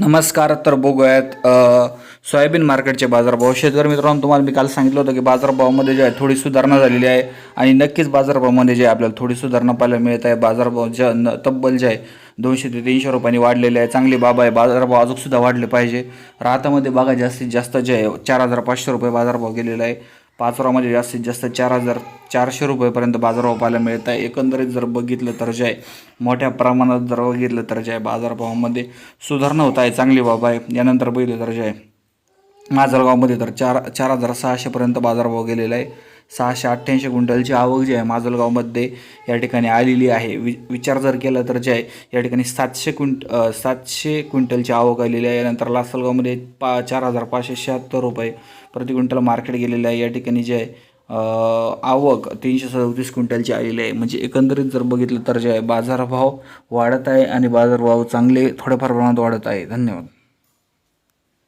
नमस्कार तर बघूयात सोयाबीन मार्केटचे बाजारभाव. शेतकरी मित्रांनो तुम्हाला मी काल सांगितलं होतं की बाजारभावामध्ये जे आहे थोडी सुधारणा झालेली आहे आणि नक्कीच बाजारभावामध्ये जे आहे आपल्याला थोडी सुधारणा पाहायला मिळत आहे. बाजारभाव ज्या न- तब्बल जे आहे दोनशे ते तीनशे रुपयांनी वाढलेले आहे. चांगली बाब आहे बाजारभाव अजूनसुद्धा वाढले पाहिजे. राहतामध्ये बघा जास्तीत जास्त जे आहे चार हजार पाचशे रुपये बाजारभाव गेलेला आहे. पाचोरामध्ये जास्तीत जास्त चार हजार चारशे रुपयेपर्यंत बाजारभाव पाहायला मिळत आहे. एकंदरीत जर बघितलं तर जे आहे मोठ्या प्रमाणात जर बघितलं तर जे आहे बाजारभावामध्ये सुधारणा होत आहे चांगली बाब आहे. यानंतर बघितलं तर जे आहे माजलगावमध्ये तर चार चार हजार सहाशेपर्यंत बाजारभाव गेलेला आहे. सहाशे अठ्ठ्याऐंशी क्विंटलची आवक जी आहे माजलगावमध्ये या ठिकाणी आलेली आहे. वि विचार जर केला तर जे आहे या ठिकाणी सातशे क्विंट सातशे क्विंटलची आवक आलेली आहे. यानंतर लासलगावमध्ये पा चार हजार पाचशे शहात्तर रुपये प्रति क्विंटल मार्केट गेलेलं आहे. या ठिकाणी जे आहे आवक तीनशे सदतीस क्विंटलची आलेली आहे. म्हणजे एकंदरीत जर बघितलं तर जे आहे बाजारभाव वाढत आहे आणि बाजारभाव चांगले थोड्याफार प्रमाणात वाढत आहे. धन्यवाद.